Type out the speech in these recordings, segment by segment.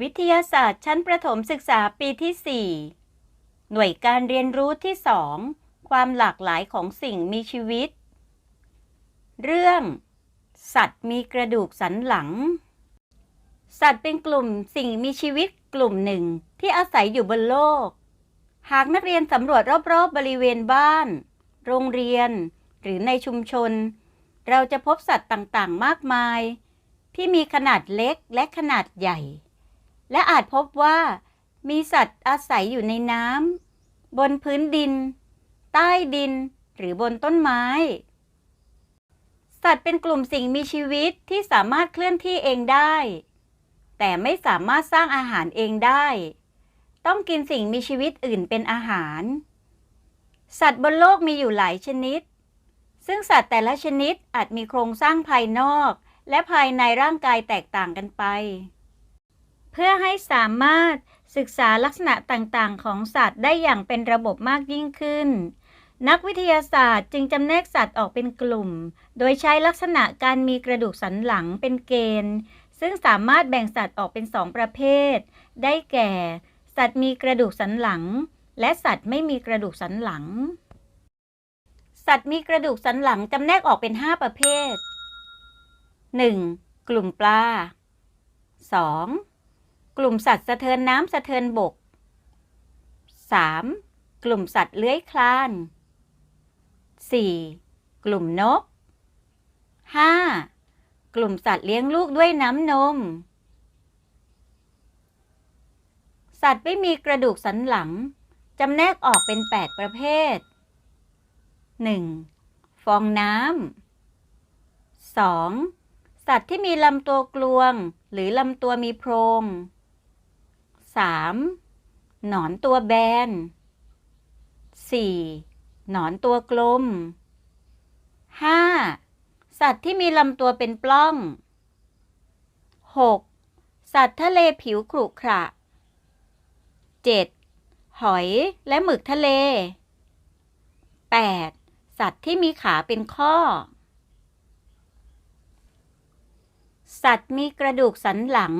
วิทยาศาสตร์ชั้นประถมศึกษาปีที่ 4 หน่วยการเรียนรู้ที่ 2 ความหลากหลายของสิ่งมีชีวิต เรื่อง สัตว์มีกระดูกสันหลัง สัตว์เป็นกลุ่มสิ่งมีชีวิตกลุ่มหนึ่งที่อาศัยอยู่บนโลก หากนักเรียนสำรวจรอบๆบริเวณบ้าน โรงเรียน หรือในชุมชน เราจะพบสัตว์ต่างๆ มากมาย ที่มีขนาดเล็กและขนาดใหญ่ และอาจพบว่า มีสัตว์อาศัยอยู่ในน้ำบนพื้นดิน ใต้ดิน หรือบนต้นไม้ สัตว์เป็นกลุ่มสิ่งมีชีวิตที่สามารถเคลื่อนที่เองได้ แต่ไม่สามารถสร้างอาหารเองได้ ต้องกินสิ่งมีชีวิตอื่นเป็นอาหาร สัตว์บนโลกมีอยู่หลายชนิด ซึ่งสัตว์แต่ละชนิดอาจมีโครงสร้างภายนอก และภายในร่างกายแตกต่างกันไป พื่อให้สามารถศึกษาลักษณะต่างๆ ของสัตว์ได้อย่างเป็นระบบมากยิ่งขึ้น นักวิทยาศาสตร์จึงจำแนกสัตว์ออกเป็นกลุ่ม โดยใช้ลักษณะการมีกระดูกสันหลังเป็นเกณฑ์ ซึ่งสามารถแบ่งสัตว์ออกเป็นสองประเภท ได้แก่ สัตว์มีกระดูกสันหลัง และสัตว์ไม่มีกระดูกสันหลัง สัตว์มีกระดูกสันหลังจำแนกออกเป็น 5 ประเภท 1. กลุ่มปลา 2. กลุ่มสัตว์สะเทินน้ำสะเทินบก 3. กลุ่มสัตว์เลื้อยคลาน 4. กลุ่มนก 5. กลุ่มสัตว์เลี้ยงลูกด้วยน้ำนม สัตว์ไม่มีกระดูกสันหลังจำแนกออกเป็น 8 ประเภท 1. ฟองน้ำ 2. สัตว์ที่มีลำตัวกลวง หรือลำตัวมีโพรง 3. หนอนตัวแบน 4. หนอนตัวกลม 5. สัตว์ที่มีลำตัวเป็นปล้อง 6. สัตว์ทะเลผิวขรุขระ 7. หอยและหมึกทะเล 8. สัตว์ที่มีขาเป็นข้อ สัตว์มีกระดูกสันหลัง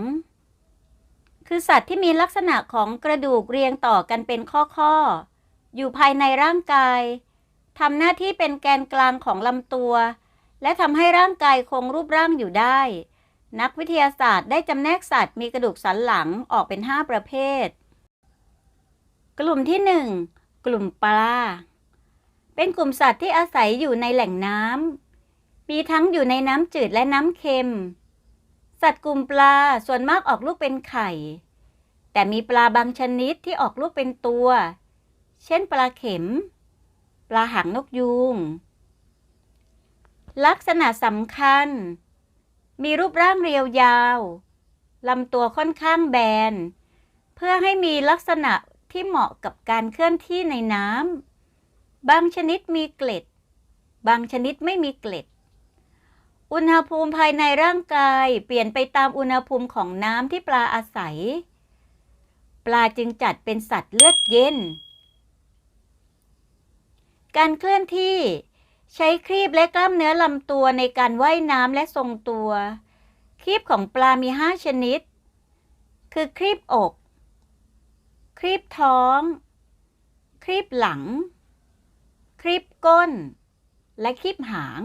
คือสัตว์ที่มีลักษณะของกระดูกเรียงต่อกันเป็นข้อๆ อยู่ภายในร่างกายทำหน้าที่เป็นแกนกลางของลำตัว และทำให้ร่างกายคงรูปร่างอยู่ได้ นักวิทยาศาสตร์ได้จำแนกสัตว์มีกระดูกสันหลังออกเป็น 5 ประเภท กลุ่มที่ 1 กลุ่มปลา เป็นกลุ่มสัตว์ที่อาศัยอยู่ในแหล่งน้ำมีทั้งอยู่ในน้ำจืดและน้ำเค็ม สัตว์กลุ่มปลาส่วนมากออกลูกเป็นไข่ แต่มีปลาบางชนิดที่ออกลูกเป็นตัว เช่นปลาเข็ม ปลาหางนกยูง ลักษณะสำคัญ มีรูปร่างเรียวยาวลำตัวค่อนข้างแบน เพื่อให้มีลักษณะที่เหมาะกับการเคลื่อนที่ในน้ำบางชนิดมีเกล็ด บางชนิดไม่มีเกล็ด อุณหภูมิภายในร่างกายเปลี่ยนไปตามอุณหภูมิของน้ำที่ปลาอาศัย ปลาจึงจัดเป็นสัตว์เลือดเย็น การเคลื่อนที่ใช้ครีบและกล้ามเนื้อลำตัวในการว่ายน้ำและทรงตัว ครีบของปลามีห้าชนิด คือครีบอก ครีบท้อง ครีบหลัง ครีบก้น และครีบหาง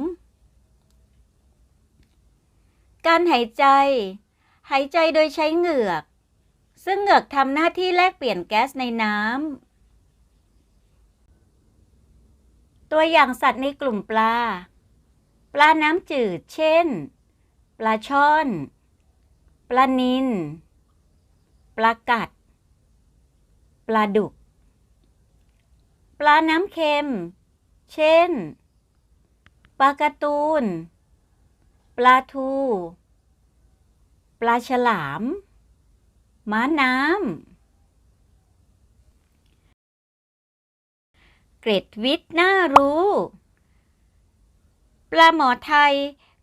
การหายใจ หายใจโดยใช้เหงือก ซึ่งเหงือกทำหน้าที่แลกเปลี่ยนแก๊สในน้ำ ตัวอย่างสัตว์ในกลุ่มปลา ปลาน้ำจืด เช่น ปลาช่อน ปลานิล ปลากัด ปลาดุก ปลาน้ำเค็ม เช่น ปลาการ์ตูน ปลาทู ปลาฉลาม ม้าน้ำ เกรดวิทย์น่ารู้ ปลาหมอไทย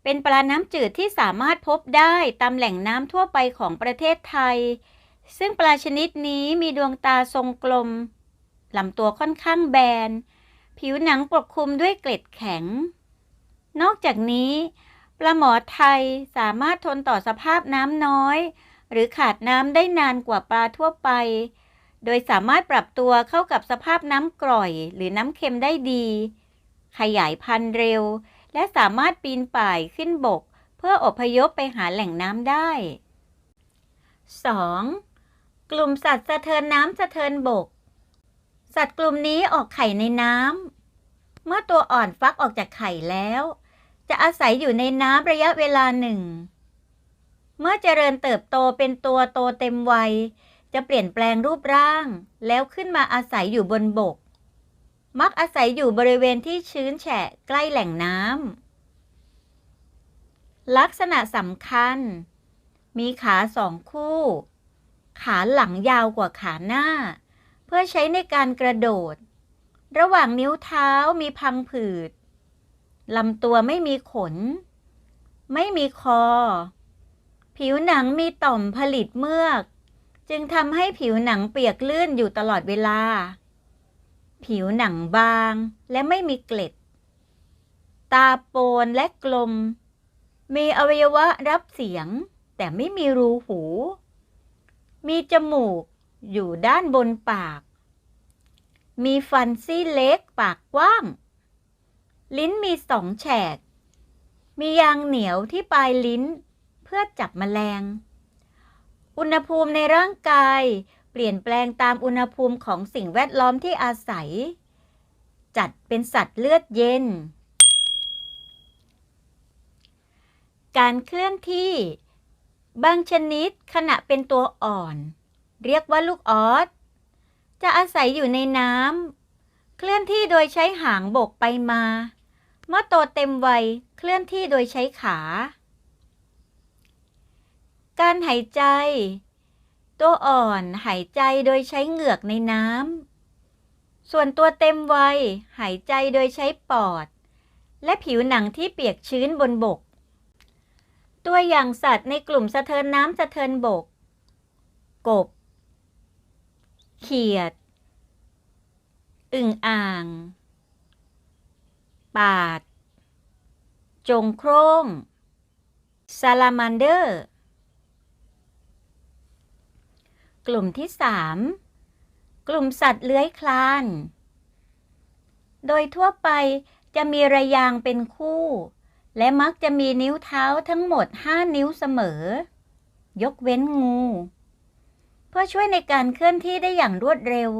เป็นปลาน้ำจืดที่สามารถพบได้ตามแหล่งน้ำทั่วไปของประเทศไทย ซึ่งปลาชนิดนี้มีดวงตาทรงกลมลำตัวค่อนข้างแบน ผิวหนังปกคลุมด้วยเกล็ดแข็ง นอกจากนี้ ปลาหมอไทยสามารถทนต่อสภาพน้ำน้อย หรือขาดน้ำได้นานกว่าปลาทั่วไป โดยสามารถปรับตัวเข้ากับสภาพน้ำกร่อย หรือน้ำเค็มได้ดี ขยายพันธุ์เร็ว และสามารถปีนป่ายขึ้นบก เพื่ออพยพไปหาแหล่งน้ำได้ 2. กลุ่มสัตว์สะเทินน้ำสะเทินบก สัตว์กลุ่มนี้ออกไข่ในน้ำเมื่อตัวอ่อนฟักออกจากไข่แล้ว จะอาศัยอยู่ในน้ำระยะเวลาหนึ่ง เมื่อเจริญเติบโตเป็นตัวโตเต็มวัย จะเปลี่ยนแปลงรูปร่าง แล้วขึ้นมาอาศัยอยู่บนบก มักอาศัยอยู่บริเวณที่ชื้นแฉะใกล้แหล่งน้ำ ลักษณะสำคัญ มีขาสองคู่ ขาหลังยาวกว่าขาหน้า เพื่อใช้ในการกระโดด ระหว่างนิ้วเท้ามีพังผืด ลำตัวไม่มีขน ไม่มีคอ ผิวหนังมีต่อมผลิตเมือก จึงทำให้ผิวหนังเปียกลื่นอยู่ตลอดเวลา ผิวหนังบางและไม่มีเกล็ด ตาโปนและกลม มีอวัยวะรับเสียง แต่ไม่มีรูหู มีจมูกอยู่ด้านบนปาก มีฟันซี่เล็กปากกว้าง ลิ้นมีสองแฉก มียางเหนียวที่ปลายลิ้น เพื่อจับแมลง อุณหภูมิในร่างกาย เปลี่ยนแปลงตามอุณหภูมิของสิ่งแวดล้อมที่อาศัย จัดเป็นสัตว์เลือดเย็น การเคลื่อนที่ บางชนิดขณะเป็นตัวอ่อน เรียกว่าลูกออสจะอาศัยอยู่ในน้ำเคลื่อนที่โดยใช้หางบกไปมา เมื่อโตเต็มวัยเคลื่อนที่โดยใช้ขา การหายใจ ตัวอ่อนหายใจโดยใช้เหงือกในน้ำ ส่วนตัวเต็มวัยหายใจโดยใช้ปอด และผิวหนังที่เปียกชื้นบนบก ตัวอย่างสัตว์ในกลุ่มสะเทินน้ำสะเทินบก กบ เขียด อึ่งอ่าง ปาด จงโคร่งซาลามันเดอร์ กลุ่มที่ 3 กลุ่มสัตว์เลื้อยคลาน โดยทั่วไปจะมีระยางเป็นคู่ และมักจะมีนิ้วเท้าทั้งหมด 5 นิ้วเสมอ ยกเว้นงู เพื่อช่วยในการเคลื่อนที่ได้อย่างรวดเร็ว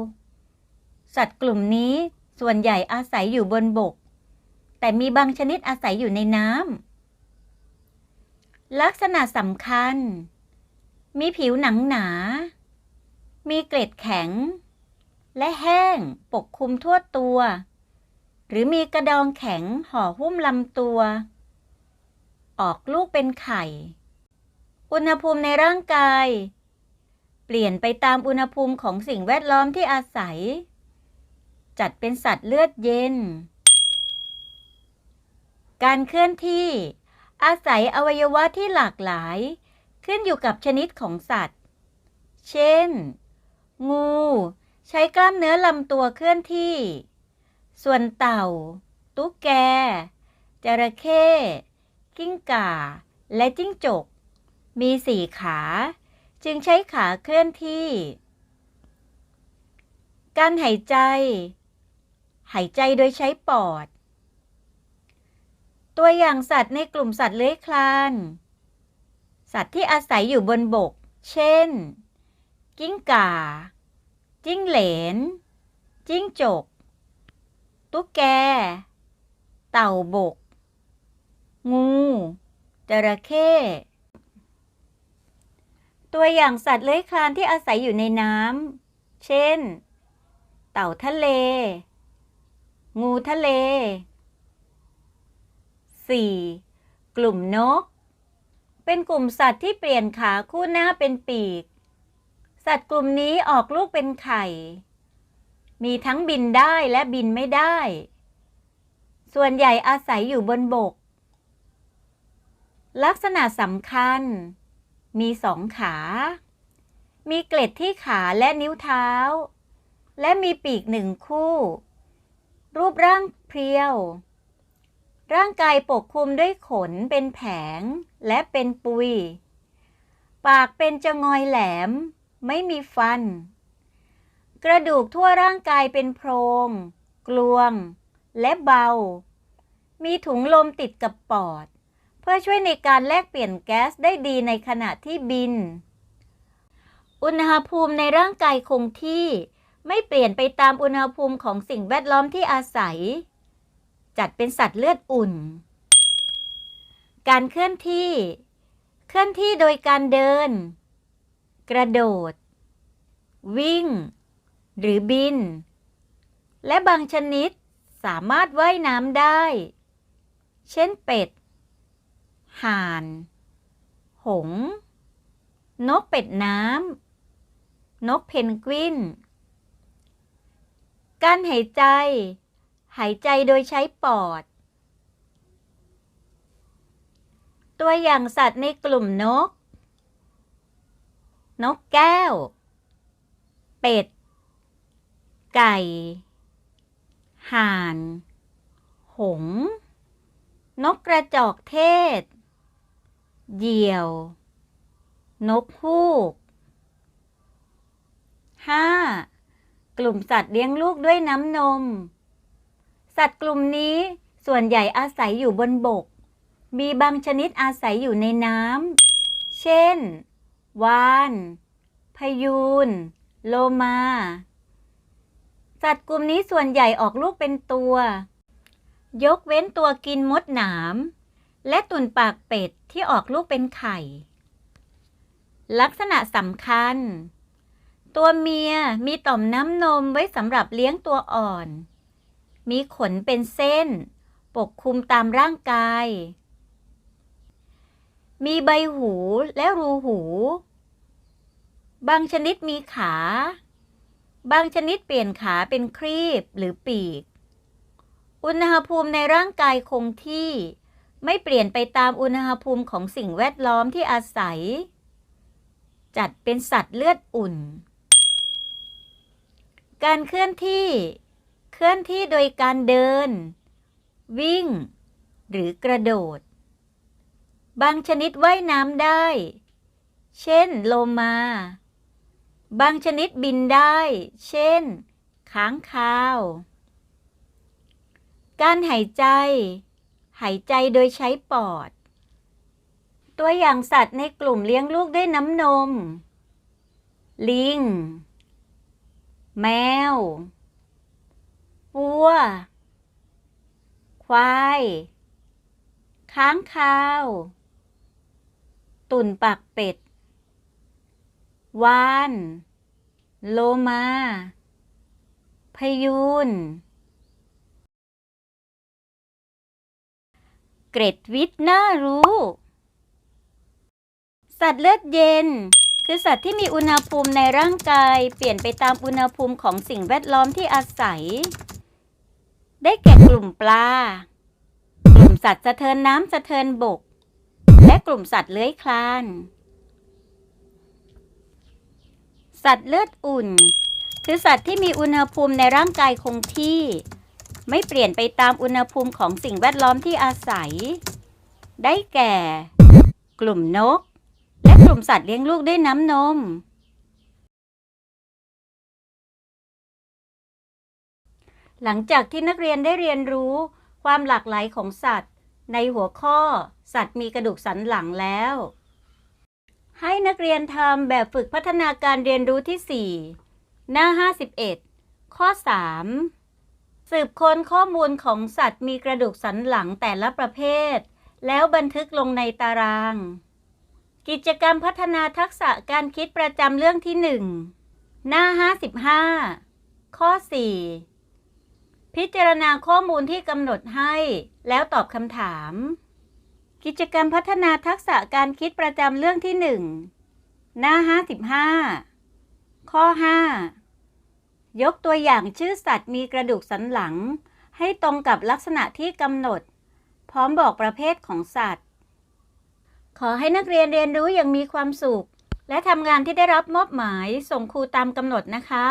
สัตว์กลุ่มนี้ส่วนใหญ่อาศัยอยู่บนบก แต่มีบางชนิดอาศัยอยู่ในน้ำ ลักษณะสำคัญ มีผิวหนังหนา มีเกล็ดแข็ง และแห้งปกคลุมทั่วตัว หรือมีกระดองแข็งห่อหุ้มลำตัว ออกลูกเป็นไข่ อุณหภูมิในร่างกาย เปลี่ยนไปตามอุณหภูมิของสิ่งแวดล้อมที่อาศัย จัดเป็นสัตว์เลือดเย็น การเคลื่อนที่ อาศัยอวัยวะที่หลากหลาย ขึ้นอยู่กับชนิดของสัตว์ เช่น งู ใช้กล้ามเนื้อลำตัวเคลื่อนที่ ส่วนเต่า ตุ๊กแก จระเข้ กิ้งก่า และจิ้งจก มีสี่ขา จึงใช้ขาเคลื่อนที่ การหายใจ หายใจโดยใช้ปอด ตัวอย่างสัตว์ในกลุ่มสัตว์เลื้อยคลาน สัตว์ที่อาศัยอยู่บนบก เช่น กิ้งก่า จิ้งเหลน จิ้งจก ตุ๊กแก เต่าบก งูจระเข้ตัวอย่างสัตว์เลื้อยคลานที่อาศัยอยู่ในน้ำ เช่น เต่าทะเล งูทะเล 4. กลุ่มนก เป็นกลุ่มสัตว์ที่เปลี่ยนขาคู่หน้าเป็นปีก สัตว์กลุ่มนี้ออกลูกเป็นไข่ มีทั้งบินได้และบินไม่ได้ ส่วนใหญ่อาศัยอยู่บนบก ลักษณะสำคัญ มีสองขา มีเกล็ดที่ขาและนิ้วเท้า และมีปีกหนึ่งคู่ รูปร่างเพรียว ร่างกายปกคลุมด้วยขนเป็นแผงและเป็นปุย ปากเป็นจงอยแหลม ไม่มีฟัน กระดูกทั่วร่างกายเป็นโพรง กลวง และเบา มีถุงลมติดกับปอด เพื่อช่วยในการแลกเปลี่ยนแก๊สได้ดีในขณะที่บิน อุณหภูมิในร่างกายคงที่ ไม่เปลี่ยนไปตามอุณหภูมิของสิ่งแวดล้อมที่อาศัย จัดเป็นสัตว์เลือดอุ่น การเคลื่อนที่ เคลื่อนที่โดยการเดิน กระโดด วิ่ง หรือบิน และบางชนิดสามารถว่ายน้ำได้ เช่นเป็ด ห่าน หง นกเป็ดน้ำ นกเพนกวิน การหายใจ หายใจโดยใช้ปอด ตัวอย่างสัตว์ในกลุ่มนก นกแก้ว เป็ด ไก่ ห่าน หงส์นกกระจอกเทศ เหยี่ยว นกฮูก 5. กลุ่มสัตว์เลี้ยงลูกด้วยน้ำนม สัตว์กลุ่มนี้ส่วนใหญ่อาศัยอยู่บนบก มีบางชนิดอาศัยอยู่ในน้ำ เช่น วาน พยูน โลมา สัตว์กลุ่มนี้ส่วนใหญ่ออกลูกเป็นตัว ยกเว้นตัวกินมดหนาม และตุ่นปากเป็ดที่ออกลูกเป็นไข่ ลักษณะสำคัญ ตัวเมียมีต่อมน้ำนมไว้สำหรับเลี้ยงตัวอ่อน มีขนเป็นเส้น ปกคลุมตามร่างกาย มีใบหูและรูหู บางชนิดมีขา บางชนิดเปลี่ยนขาเป็นครีบหรือปีก อุณหภูมิในร่างกายคงที่ ไม่เปลี่ยนไปตามอุณหภูมิของสิ่งแวดล้อมที่อาศัย จัดเป็นสัตว์เลือดอุ่น การเคลื่อนที่ เคลื่อนที่โดยการเดิน วิ่ง หรือกระโดด บางชนิดว่ายน้ำได้ เช่น โลมา บางชนิดบินได้ เช่น ค้างคาว การหายใจ หายใจโดยใช้ปอด ตัวอย่างสัตว์ในกลุ่มเลี้ยงลูกด้วยน้ำนม ลิง แมว วัว ควาย ค้างคาว ตุ่นปากเป็ด วาน โลมา พยูน เกร็ดวิทย์น่ารู้ สัตว์เลือดเย็นคือสัตว์ที่มีอุณหภูมิในร่างกายเปลี่ยนไปตามอุณหภูมิของสิ่งแวดล้อมที่อาศัย ได้แก่กลุ่มปลา กลุ่มสัตว์สะเทินน้ำสะเทินบก และกลุ่มสัตว์เลื้อยคลาน สัตว์เลือดอุ่น คือสัตว์ที่มีอุณหภูมิในร่างกายคงที่ ไม่เปลี่ยนไปตามอุณหภูมิของสิ่งแวดล้อมที่อาศัย ได้แก่ กลุ่มนก และกลุ่มสัตว์เลี้ยงลูกด้วยน้ำนม หลังจากที่นักเรียนได้เรียนรู้ ความหลากหลายของสัตว์ ในหัวข้อ สัตว์มีกระดูกสันหลังแล้ว ให้นักเรียนทำแบบฝึกพัฒนาการเรียนรู้ที่ 4 หน้า 51 ข้อ 3 สืบค้นข้อมูลของสัตว์มีกระดูกสันหลังแต่ละประเภท แล้วบันทึกลงในตาราง กิจกรรมพัฒนาทักษะการคิดประจำเรื่องที่ 1 หน้า 55 ข้อ 4 พิจารณาข้อมูลที่กำหนดให้ แล้วตอบคำถาม กิจกรรมพัฒนาทักษะการคิดประจำเรื่องที่ 1 หน้า 55 ข้อ 5 ยกตัวอย่างชื่อสัตว์มีกระดูกสันหลัง ให้ตรงกับลักษณะที่กำหนด พร้อมบอกประเภทของสัตว์ ขอให้นักเรียนเรียนรู้อย่างมีความสุข และทำงานที่ได้รับมอบหมายส่งครูตามกำหนดนะคะ